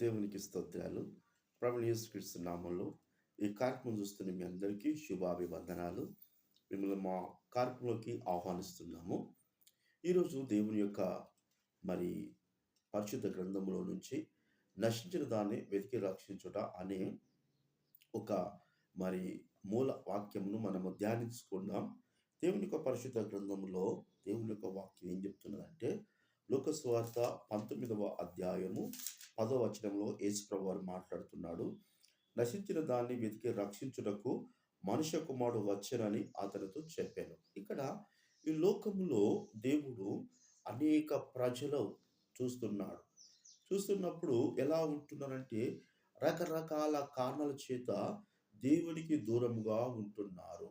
దేవునికి స్తోత్రాలు. ప్రభు యేసుక్రీస్తు నామంలో ఈ కార్యక్రమం చూస్తున్న మీ అందరికీ శుభాభివందనాలు. మిమ్మల్ని మా కార్యక్రమంలోకి ఆహ్వానిస్తున్నాము. ఈరోజు దేవుని యొక్క మరి పరిశుద్ధ గ్రంథంలో నుంచి నశించిన దాన్ని వెతికి రక్షించుట అనే ఒక మరి మూల వాక్యమును మనము ధ్యానించుకుందాం. దేవుని యొక్క పరిశుద్ధ గ్రంథంలో దేవుని యొక్క వాక్యం ఏం చెప్తున్నదంటే లోకస్వార్త పంతొమ్మిదవ అధ్యాయము పదవ వచనంలో యేసుప్రభు వారు మాట్లాడుతున్నాడు. నశించిన దాన్ని వెతికి రక్షించుటకు మనుష్య కుమారుడు వచ్చనని అతనితో చెప్పాను. ఇక్కడ ఈ లోకంలో దేవుడు అనేక ప్రజలు చూస్తున్నాడు. చూస్తున్నప్పుడు ఎలా ఉంటున్నారంటే రకరకాల కారణాల చేత దేవునికి దూరముగా ఉంటున్నారు.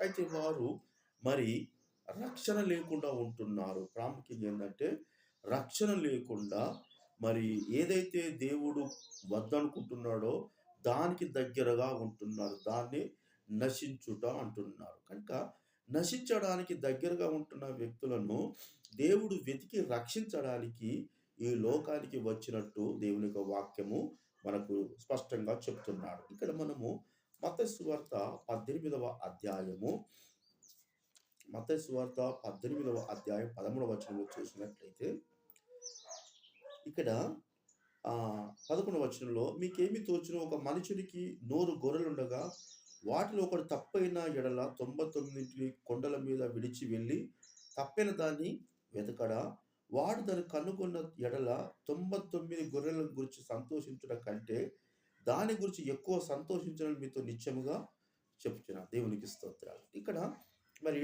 అయితే వారు మరి రక్షణ లేకుండా ఉంటున్నారు. ప్రాముఖ్యం ఏంటంటే రక్షణ లేకుండా మరి ఏదైతే దేవుడు వద్దనుకుంటున్నాడో దానికి దగ్గరగా ఉంటున్నారు. దాన్ని నశించుట అంటున్నారు. కనుక నశించడానికి దగ్గరగా ఉంటున్న వ్యక్తులను దేవుడు వెతికి రక్షించడానికి ఈ లోకానికి వచ్చినట్టు దేవుని యొక్క వాక్యము మనకు స్పష్టంగా చెప్తున్నాడు. ఇక్కడ మనము మతస్వార్త పద్దెనిమిదవ అధ్యాయము మతస్వార్త పద్దెనిమిదవ అధ్యాయం పదమూడవ వచనంలో చూసినట్లయితే ఇక్కడ పదకొండవ వచనంలో మీకేమి తోచిన ఒక మనుషుడికి నూరు గొర్రెలుండగా వాటిలో ఒకటి తప్పైన ఎడల తొంభై తొమ్మిదింటిని కొండల మీద విడిచి వెళ్ళి తప్పిన దాన్ని వెతకడా? వాడు దాన్ని కనుగొన్న ఎడల తొంభై తొమ్మిది గొర్రెల గురించి సంతోషించడం కంటే దాని గురించి ఎక్కువ సంతోషించడం మీతో నిత్యముగా చెప్తున్నా దేవునికి స్తోత్రాలు. ఇక్కడ మరి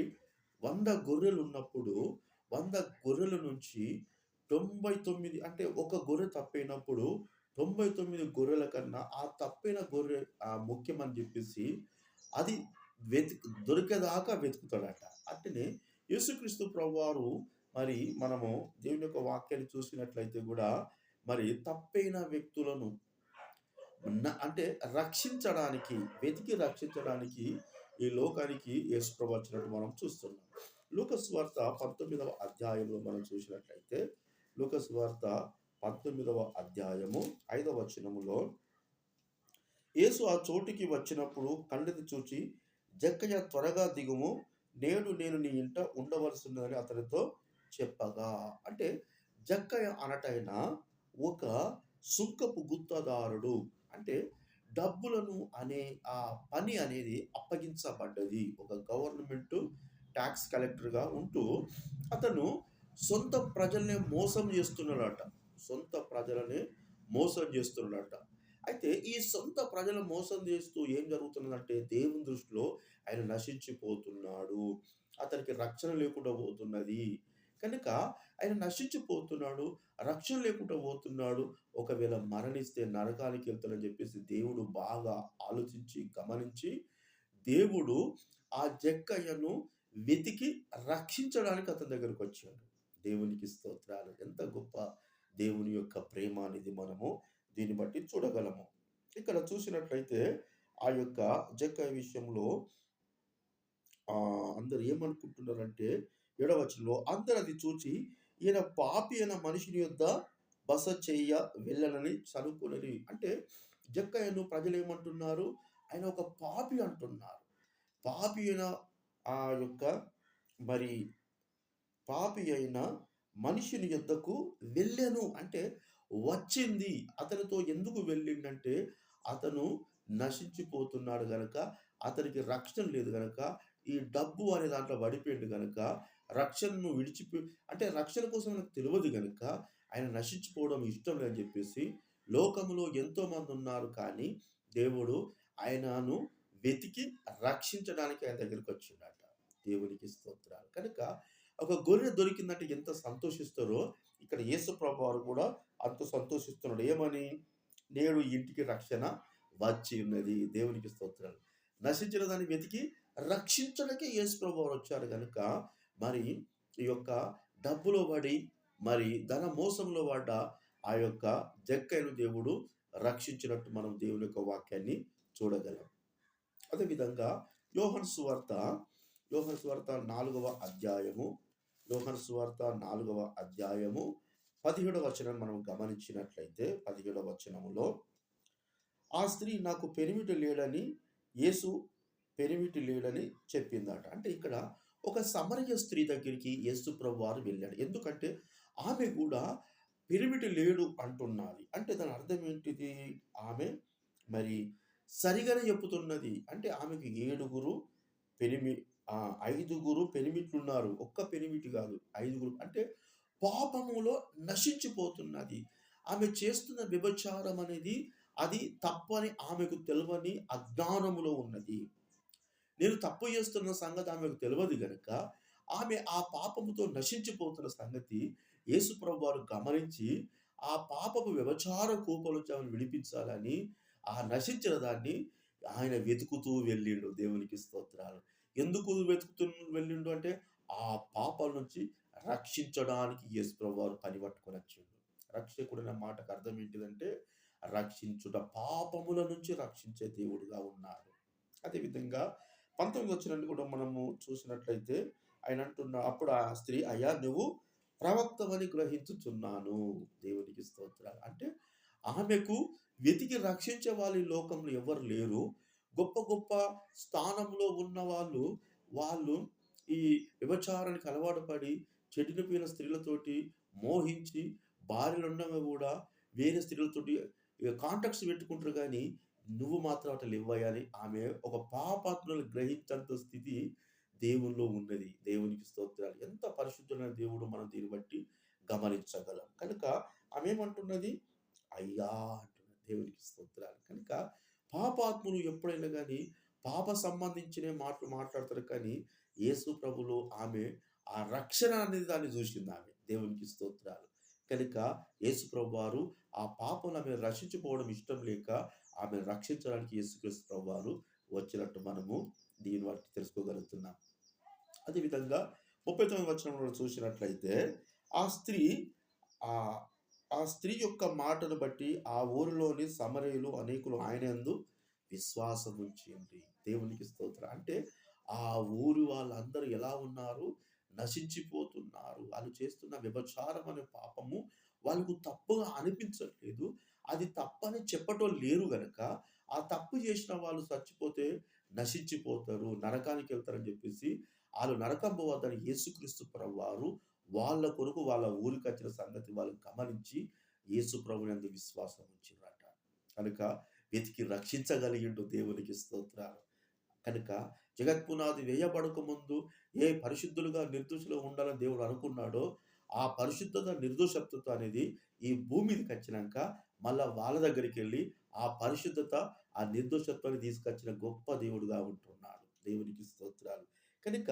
వంద గొర్రెలు ఉన్నప్పుడు వంద గొర్రెల నుంచి తొంభై తొమ్మిది అంటే ఒక గొర్రె తప్పైనప్పుడు తొంభై తొమ్మిది గొర్రెల కన్నా ఆ తప్పైన గొర్రె ఆ ముఖ్యమని చెప్పేసి అది వెతికి దొరికేదాకా వెతుకుతాడట. అట్లనే యేసుక్రీస్తు ప్రభువారు మరి మనము దేవుని యొక్క వాక్యాన్ని చూసినట్లయితే కూడా మరి తప్పైన వ్యక్తులను అంటే రక్షించడానికి వెతికి రక్షించడానికి ఈ లోకానికి యేసు ప్రభు వచ్చినట్టు మనం చూస్తున్నాం. లూకస్ వార్త పంతొమ్మిదవ అధ్యాయంలో మనం చూసినట్లయితే లూకస్ వార్త పంతొమ్మిదవ అధ్యాయము ఐదవ వచనములో యేసు ఆ చోటికి వచ్చినప్పుడు కండది చూచి జక్కయ్య త్వరగా దిగుము నేడు నేను నీ ఇంట ఉండవలసినదని అతనితో చెప్పగా. అంటే జక్కయ్య అనటైన ఒక సుంకపు గుత్తదారుడు అంటే డబ్బులను అనే ఆ పని అనేది అప్పగించబడ్డది. ఒక గవర్నమెంట్ ట్యాక్స్ కలెక్టర్గా ఉంటూ అతను సొంత ప్రజల్ని మోసం చేస్తున్నాడట. సొంత ప్రజలని మోసం చేస్తున్నాడట. అయితే ఈ సొంత ప్రజలు మోసం చేస్తూ ఏం జరుగుతున్నదంటే దేవుని దృష్టిలో ఆయన నశించిపోతున్నాడు. అతనికి రక్షణ లేకుండా పోతున్నది. కనుక ఆయన నశించిపోతున్నాడు రక్షణ లేకుండా పోతున్నాడు. ఒకవేళ మరణిస్తే నరకానికి వెళ్తాడని చెప్పేసి దేవుడు బాగా ఆలోచించి గమనించి దేవుడు ఆ జక్కయ్యను వెతికి రక్షించడానికి అతని దగ్గరకు వచ్చాడు. దేవునికి స్తోత్రాలు. ఎంత గొప్ప దేవుని యొక్క ప్రేమ అనేది మనము. దీన్ని బట్టి చూడగలము. ఇక్కడ చూసినట్లయితే ఆ యొక్క జక్క విషయంలో అందరు ఏమనుకుంటున్నారంటే ఏడవచనంలో అందరు అది చూచి ఈయన పాపి అయిన మనిషిని యొద్ద బస చెయ్య వెళ్ళనని చనుకునేవి అంటే జక్కయ్యను ప్రజలు ఏమంటున్నారు? ఆయన ఒక పాపి అంటున్నారు. పాపి అయిన ఆ యొక్క మరి పాపి అయిన మనిషిని యొద్దకు వెళ్ళాను. అంటే వచ్చింది. అతనితో ఎందుకు వెళ్ళిందంటే అతను నశించిపోతున్నాడు గనక అతనికి రక్షణ లేదు గనక ఈ డబ్బు అనే దాంట్లో పడిపోయింది గనక రక్షణను విడిచిపో అంటే రక్షణ కోసం నాకు తెలియదు గనక ఆయన నశించిపోవడం ఇష్టం లేదని చెప్పేసి లోకములో ఎంతోమంది ఉన్నారు కానీ దేవుడు ఆయనను వెతికి రక్షించడానికి ఆయన దగ్గరికి వచ్చిండట దేవునికి స్తోత్రాలు. కనుక ఒక గొర్రె దొరికిందంటే ఎంత సంతోషిస్తారో ఇక్కడ యేసు ప్రభు వారు కూడా అంత సంతోషిస్తున్నాడు. ఏమని? నేడు ఇంటికి రక్షణ వచ్చి ఉన్నది. దేవునికి స్తోత్రాలు. నశించిన దాన్ని వెతికి రక్షించడానికి యేసు ప్రభు వారు వచ్చారు. కనుక మరి ఈ యొక్క డబ్బులో పడి మరి ధన మోసంలో పడ్డ ఆ యొక్క జక్కైన దేవుడు రక్షించినట్టు మనం దేవుని యొక్క వాక్యాన్ని చూడగలం. అదేవిధంగా యోహన్ సువార్త యోహన్ సువార్త నాలుగవ అధ్యాయము యోహన్ సువార్త నాలుగవ అధ్యాయము పదిహేడవ వచనం మనం గమనించినట్లయితే పదిహేడవ వచనములో ఆ స్త్రీ నాకు పెనిమిటి లేడని యేసు పెనిమిటి లేడని చెప్పిందట. అంటే ఇక్కడ ఒక సమరయ స్త్రీ దగ్గరికి యేసు ప్రభు వారు వెళ్ళాడు. ఎందుకంటే ఆమె కూడా పెనిమిటి లేడు అంటున్నది. అంటే దాని అర్థం ఏంటిది? ఆమె మరి సరిగా చెప్పుతున్నది. అంటే ఆమెకు ఏడుగురు పెనిమి ఐదుగురు పెనిమిట్లున్నారు. ఒక్క పెనిమిటి కాదు ఐదుగురు. అంటే పాపములో నశించిపోతున్నది. ఆమె చేస్తున్న విభచారం అనేది అది తప్పని ఆమెకు తెలియని అజ్ఞానములో ఉన్నది. నేను తప్పు చేస్తున్న సంగతి ఆమెకు తెలియదు గనుక ఆమె ఆ పాపముతో నశించిపోతున్న సంగతి యేసుప్రభు వారు గమనించి ఆ పాపపు వ్యభిచార కూపల ఆమెను విడిపించాలని ఆ నశించిన దాన్ని ఆయన వెతుకుతూ వెళ్ళిండు దేవునికి స్తోత్రాలు. ఎందుకు వెతుకుతూ వెళ్ళిండు అంటే ఆ పాపాల నుంచి రక్షించడానికి యేసుప్రభు వారు పని పట్టుకొని వచ్చిండు. రక్షకుడు అనే మాటకు అర్థం ఏంటిదంటే రక్షించుట పాపముల నుంచి రక్షించే దేవుడుగా ఉన్నాడు. అదేవిధంగా పంతొమ్మిది వచ్చినట్టు కూడా మనము చూసినట్లయితే ఆయన అంటున్న అప్పుడు ఆ స్త్రీ అయ్యా నువ్వు ప్రవక్తమని గ్రహించుచున్నాను. దేవునికి స్తోత్రాలు. అంటే ఆమెకు వెతికి రక్షించే వాళ్ళు ఈ లోకంలో ఎవరు లేరు. గొప్ప గొప్ప స్థానంలో ఉన్న వాళ్ళు వాళ్ళు ఈ విభచారానికి అలవాటు పడి చెడిపోయిన స్త్రీలతోటి మోహించి భార్యలు ఉండగా కూడా వేరే స్త్రీలతోటి కాంటాక్ట్స్ పెట్టుకుంటారు కానీ నువ్వు మాత్రం అట్లా ఇవ్వయాలి ఆమె ఒక పాపాత్మలు గ్రహించేంత స్థితి దేవుల్లో ఉన్నది. దేవునికి స్తోత్రాలు. ఎంత పరిశుద్ధమైన దేవుడు మనం దీన్ని బట్టి గమనించగలం. కనుక ఆమె ఏమంటున్నది? అయ్యా దేవునికి స్తోత్రాలు. కనుక పాపాత్ములు ఎప్పుడైనా కానీ పాప సంబంధించిన మాటలు మాట్లాడతారు కానీ యేసు ప్రభులో ఆమె ఆ రక్షణ అనేది దాన్ని చూసింది ఆమె. దేవునికి స్తోత్రాలు. కనుక యేసు ప్రభు వారు ఆ పాపను ఆమె రక్షించుకోవడం ఇష్టం లేక ఆమె రక్షించడానికి యేసుక్రీస్తు ప్రభు వారు వచ్చినట్టు మనము దీని వారికి తెలుసుకోగలుగుతున్నాం. అదేవిధంగా ముప్పై తొమ్మిది వచనంలో చూసినట్లయితే ఆ స్త్రీ ఆ ఆ స్త్రీ యొక్క మాటను బట్టి ఆ ఊరిలోని సమరయులు అనేకులు ఆయన ఎందు విశ్వాసం ఉంచింది దేవునికి స్తోత్ర. అంటే ఆ ఊరు వాళ్ళందరూ ఎలా ఉన్నారు? నశించిపోతున్నారు. వాళ్ళు చేస్తున్న వ్యభచారం అనే పాపము వాళ్ళకు తప్పుగా అనిపించట్లేదు. అది తప్పని చెప్పటం లేరు గనక ఆ తప్పు చేసిన వాళ్ళు చచ్చిపోతే నశించిపోతారు నరకానికి వెళ్తారని చెప్పేసి వాళ్ళు నరకం పోవద్దని యేసుక్రీస్తు వారు వాళ్ళ కొరకు వాళ్ళ ఊరికి వచ్చిన సంగతి వాళ్ళు గమనించి యేసు ప్రభుని అందు విశ్వాసం ఉంచిరట కనుక వెతికి రక్షించగలిగిండు దేవునికి స్తోత్రాలు. కనుక జగత్పునాది వేయబడక ముందు ఏ పరిశుద్ధులుగా నిర్దోషులు ఉండాలని దేవుడు అనుకున్నాడో ఆ పరిశుద్ధత నిర్దోషత్వత అనేది ఈ భూమి మీదకి వచ్చినాక మళ్ళా వాళ్ళ దగ్గరికి వెళ్ళి ఆ పరిశుద్ధత ఆ నిర్దోషత్వాన్ని తీసుకొచ్చిన గొప్ప దేవుడుగా ఉంటున్నాడు. దేవునికి స్తోత్రాలు. కనుక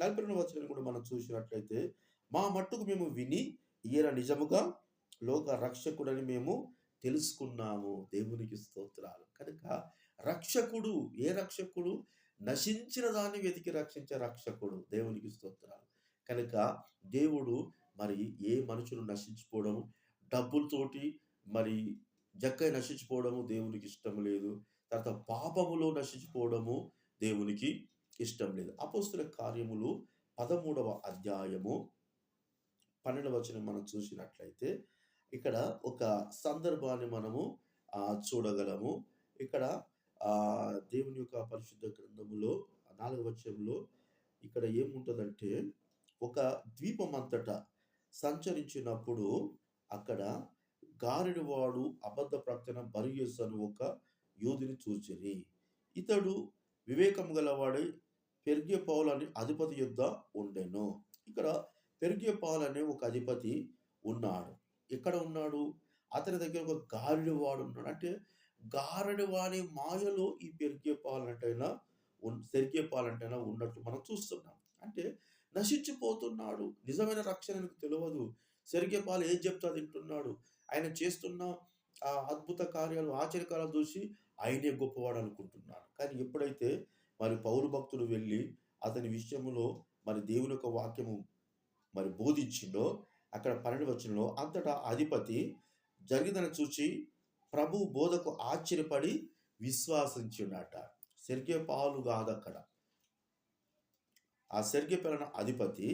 నలభై రెండు వచనం కూడా మనం చూసినట్లయితే మా మట్టుకు మేము విని ఈయన నిజముగా లోక రక్షకుడని మేము తెలుసుకున్నాము. దేవునికి స్తోత్రాలు. కనుక రక్షకుడు ఏ రక్షకుడు? నశించిన దాన్ని వెతికి రక్షించే రక్షకుడు దేవునికి స్తోత్రాలు. కనుక దేవుడు మరి ఏ మనుషులు నశించిపోవడం డబ్బులతోటి మరి జక్కై నశించిపోవడము దేవునికి ఇష్టం లేదు. తర్వాత పాపములో నశించిపోవడము దేవునికి ఇష్టం లేదు. అపోస్తుల కార్యములు పదమూడవ అధ్యాయము పన్నెండవ వచనం మనం చూసినట్లయితే ఇక్కడ ఒక సందర్భాన్ని మనము చూడగలము. ఇక్కడ దేవుని యొక్క పరిశుద్ధ గ్రంథములో నాలుగవ వచనంలో ఇక్కడ ఏముంటుందంటే ఒక ద్వీపం అంతటా సంచరించినప్పుడు అక్కడ గారెడివాడు అబద్ధ ప్రకటన బరియస్ అని ఒక యోధిని చూచిరి. ఇతడు వివేకం గలవాడి పెరిగే పౌలని అధిపతి యుద్ధ ఉండెను. ఇక్కడ పెరిగే అనే ఒక అధిపతి ఉన్నాడు. ఎక్కడ ఉన్నాడు? అతని దగ్గర ఒక గారుడివాడు ఉన్నాడు. అంటే గారెడి వాడి మాయలో ఈ పెరిగే పాలంటైనా సెరిగే పాలంటైనా ఉన్నట్టు మనం చూస్తున్నాం. అంటే నశించిపోతున్నాడు. నిజమైన రక్షణ ఆయనకు తెలియదు సెరిగే పాలు ఏం చెప్తా తింటున్నాడు? ఆయన చేస్తున్న ఆ అద్భుత కార్యాలు ఆశ్చర్యకారాలు చూసి ఆయనే గొప్పవాడు అనుకుంటున్నాడు. కానీ ఎప్పుడైతే మరి పౌరు భక్తుడు వెళ్ళి అతని విషయంలో మరి దేవుని యొక్క వాక్యము మరి బోధించిండో అక్కడ పన్నెండు వచనంలో అంతటా అధిపతి జరిగిందని చూచి ప్రభు బోధకు ఆశ్చర్యపడి విశ్వాసించున్నట సెర్గే పాలు కాదు అక్కడ ఆ సెర్గే పిల్లన అధిపతి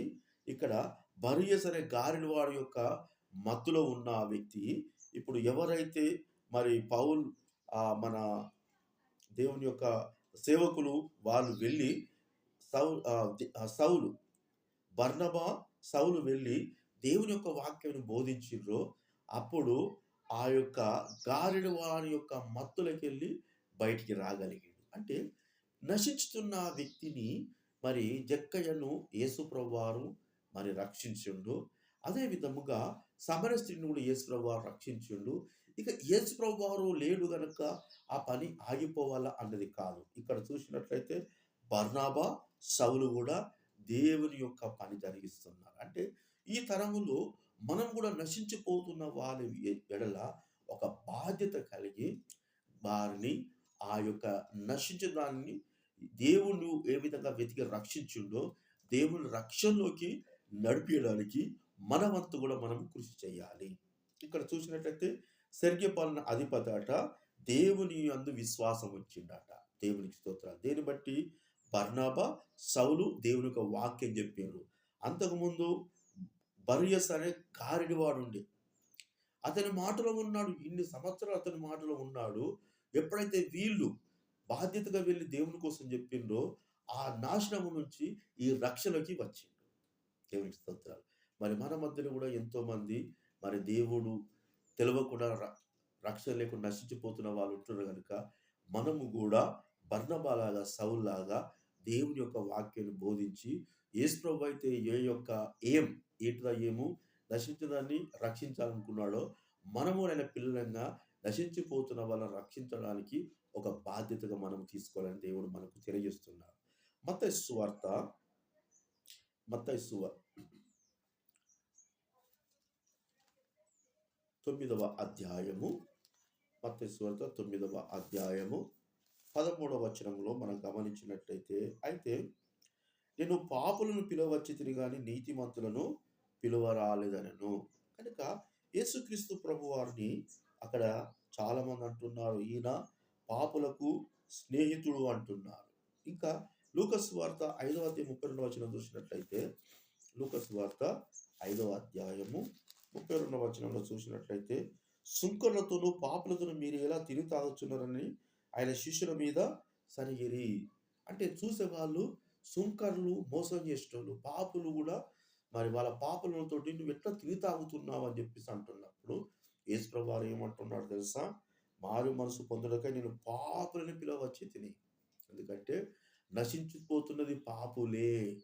ఇక్కడ బరియస్ అనే గారిన వాడి యొక్క మత్తులో ఉన్న వ్యక్తి ఇప్పుడు ఎవరైతే మరి పౌల్ మన దేవుని యొక్క సేవకులు వాళ్ళు వెళ్ళి సౌ సౌలు బర్ణబా సౌలు వెళ్ళి దేవుని యొక్క వాక్యాన్ని బోధించిండ్రో అప్పుడు ఆ యొక్క గారెడు వారి యొక్క మత్తులకి వెళ్ళి బయటికి రాగలిగాడు. అంటే నశించుతున్న వ్యక్తిని మరి జక్కయ్యను యేసుప్రవారు మరి రక్షించుండు. అదే విధముగా సమర స్త్రీని కూడా యేసుప్రభు రక్షించుండు. ఇక యేసుప్రవారు లేడు గనక ఆ పని ఆగిపోవాలా అన్నది కాదు. ఇక్కడ చూసినట్లయితే బర్నాబా సౌలు కూడా దేవుని యొక్క పని జరిగిస్తున్నారు. అంటే ఈ తరములో మనం కూడా నశించిపోతున్న వారి ఎడల ఒక బాధ్యత కలిగి వారిని ఆ యొక్క నశించిన దాన్ని దేవుడు ఏ విధంగా వెతికి రక్షించిండో దేవుని రక్షణలోకి నడిపించడానికి మన వంతు కూడా మనం కృషి చేయాలి. ఇక్కడ చూసినట్లయితే సెర్గ్యపాలన అధిపతి అట దేవుని అందు విశ్వాసం వచ్చిండట దేవునికి స్తోత్రాలు. దేని బట్టి? బర్నాబా సౌలు దేవుని యొక్క వాక్యం చెప్పారు. అంతకుముందు బరియస్ అనే కారిడివాడు ఉండే. అతని మాటలో ఉన్నాడు ఇన్ని సంవత్సరాలు అతని మాటలో ఉన్నాడు. ఎప్పుడైతే వీళ్ళు బాధ్యతగా వెళ్ళి దేవుని కోసం చెప్పిండ్రో ఆ నాశనము నుంచి ఈ రక్షణకి వచ్చిండు. దేవునికి స్తోత్రాలు. మరి మన మధ్యలో కూడా ఎంతోమంది మరి దేవుడు తెలియకుండా ర- రక్షణ లేకుండా నశించిపోతున్న వాళ్ళు ఉంటున్నారు కనుక మనము కూడా బర్ణబాలాగా సౌల్లాగా దేవుని యొక్క వాక్యాన్ని బోధించి ఏసుప్రభు అయితే ఏ యొక్క ఏం ఏంటిదా ఏము నశించడాన్ని రక్షించాలనుకున్నాడో మనము ఆయన పిల్లలంగా నశించిపోతున్న వాళ్ళని రక్షించడానికి ఒక బాధ్యతగా మనం తీసుకోవాలని దేవుడు మనకు తెలియజేస్తున్నాడు. మత సువార్త మత సువ తొమ్మిదవ అధ్యాయము మత సువార్త తొమ్మిదవ అధ్యాయము పదమూడవ వచనంలో మనం గమనించినట్లయితే అయితే నేను పాపులను పిలువచ్చి తిరిగాని నీతిమంతులను పిలువరాలేదనను. కనుక యేసుక్రీస్తు ప్రభు వారిని అక్కడ చాలామంది అంటున్నారు. ఈయన పాపులకు స్నేహితుడు అంటున్నారు. ఇంకా లూకస్ వార్త ఐదవ అధ్యాయం ముప్పై రెండవ వచనం చూసినట్లయితే లూకస్ వార్త ఐదవ అధ్యాయము ముప్పై రెండవ వచనంలో చూసినట్లయితే సుంకర్లతోనూ పాపులతోనూ మీరు ఎలా తిరిగి తాగుతున్నారని ఆయన శిష్యుల మీద సరిగిరి అంటే చూసేవాళ్ళు సుంకర్లు మోసం చేసేటోళ్ళు పాపులు కూడా మరి వాళ్ళ పాపలతోటి నువ్వు ఎట్లా తిని తాగుతున్నావు అని చెప్పేసి అంటున్నప్పుడు యేసుప్రభు ఏమంటున్నాడు తెలుసా? మారు మనసు పొందడకై నేను పాపులని పిలవచ్చి తిని. ఎందుకంటే నశించిపోతున్నది పాపులే.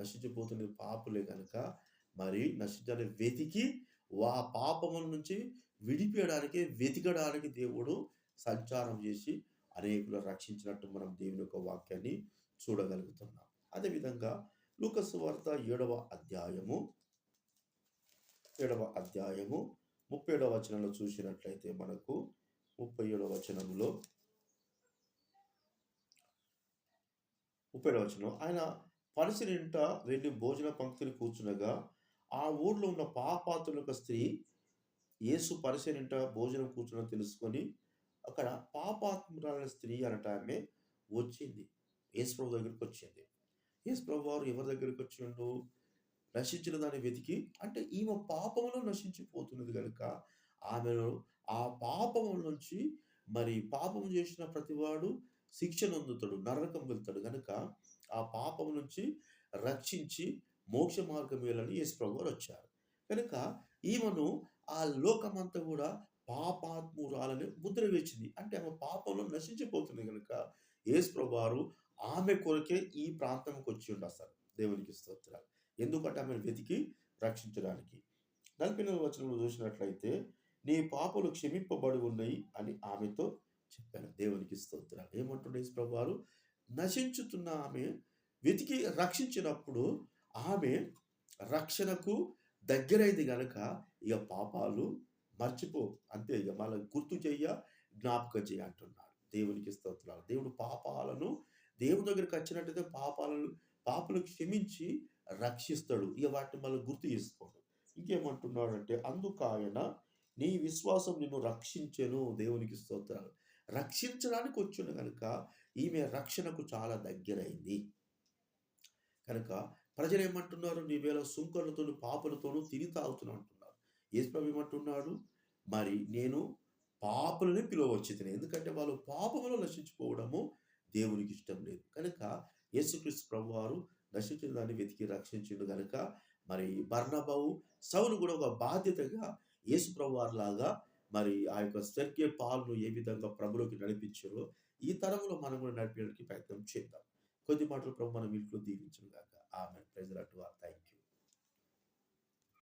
నశించిపోతున్నది పాపులే కనుక మరి నశించాలని వెతికి వా పాపముల నుంచి విడిపించడానికి వెతికడానికి దేవుడు సంచారం చేసి అనేకులు రక్షించినట్టు మనం దేవుని యొక్క వాక్యాన్ని చూడగలుగుతున్నాం. అదేవిధంగా లూకస్ వార్త ఏడవ అధ్యాయము ఏడవ అధ్యాయము ముప్పై ఏడవ వచనంలో చూసినట్లయితే మనకు ముప్పై ఏడవ వచనంలో ముప్పై ఏడవ వచనం ఆయన పరిశీలింట వెళ్ళి భోజన పంక్తిని కూర్చునగా ఆ ఊర్లో ఉన్న పాపాతుల యొక్క స్త్రీ యేసు పరిశీలింట భోజనం కూర్చున్న తెలుసుకొని అక్కడ పాపాత్మురాలైన స్త్రీ అనట ఆమె వచ్చింది. యేసుప్రభు దగ్గరికి వచ్చింది. యేసుప్రభు వారు ఎవరి దగ్గరికి వచ్చిండు నశించిన దాన్ని వెతికి అంటే ఈమె పాపంలో నశించిపోతున్నది కనుక ఆమెను ఆ పాపం నుంచి మరి పాపం చేసిన ప్రతివాడు శిక్షణ అందుతాడు నరకం వెళ్తాడు. కనుక ఆ పాపం నుంచి రక్షించి మోక్ష మార్గం వేయాలని యేసు ప్రభు వారు వచ్చారు. కనుక ఈమెను ఆ లోకమంతా కూడా పాపాత్మురాలని ముద్ర వేసింది అంటే ఆమె పాపంలో నశించిపోతుంది కనుక యేసు వారు ఆమె కొరకే ఈ ప్రాంతంకి వచ్చి ఉండు అసలు దేవునికి స్తోత్రాలు. ఎందుకంటే ఆమెను వెతికి రక్షించడానికి. నలభై వచనంలో చూసినట్లయితే నీ పాపలు క్షమింపబడి ఉన్నాయి అని ఆమెతో చెప్పాను. దేవునికి స్తోత్రాలు. ఏమంటుండే యేసు నశించుతున్న ఆమె వెతికి రక్షించినప్పుడు ఆమె రక్షణకు దగ్గరైంది గనక ఇక పాపాలు మర్చిపో అంతే ఇక. మళ్ళీ గుర్తు చెయ్య జ్ఞాపకం చేయ అంటున్నాడు దేవునికి స్తోత్రాలు. దేవుడు పాపాలను దేవుని దగ్గరికి వచ్చినట్టయితే పాపాలను పాపలు క్షమించి రక్షిస్తాడు. ఇక వాటిని మళ్ళీ గుర్తు చేసుకోడు. ఇంకేమంటున్నాడు అంటే అందుకు ఆయన నీ విశ్వాసం నిన్ను రక్షించెను దేవునికి స్తోత్రాలు. రక్షించడానికి వచ్చిన కనుక ఈమె రక్షణకు చాలా దగ్గరైంది. కనుక ప్రజలు ఏమంటున్నారు? నీ వేళ పాపలతోనూ తిని తాగుతున్నా అంటున్నారు. యేసుప్రభు ఏమంటున్నాడు? మరి నేను పాపులని పిలువవచ్చును ఎందుకంటే వాళ్ళు పాపములో నశించిపోవడము దేవునికి ఇష్టం లేదు. కనుక యేసుక్రీస్తు ప్రభు వారు నశించిన దాన్ని వెతికి రక్షించిండు కనుక మరి బర్ణబావు సౌలు కూడా ఒక బాధ్యతగా యేసు ప్రభు వారిలాగా మరి ఆ యొక్క సర్కే పాలను ఏ విధంగా ప్రభులోకి నడిపించారో ఈ తరంలో మనం కూడా నడిపించడానికి ప్రయత్నం చేద్దాం. కొద్ది మాటలు ప్రభు మనం ఇంట్లో దీవించను కాక ఆమె అటు థ్యాంక్ యూ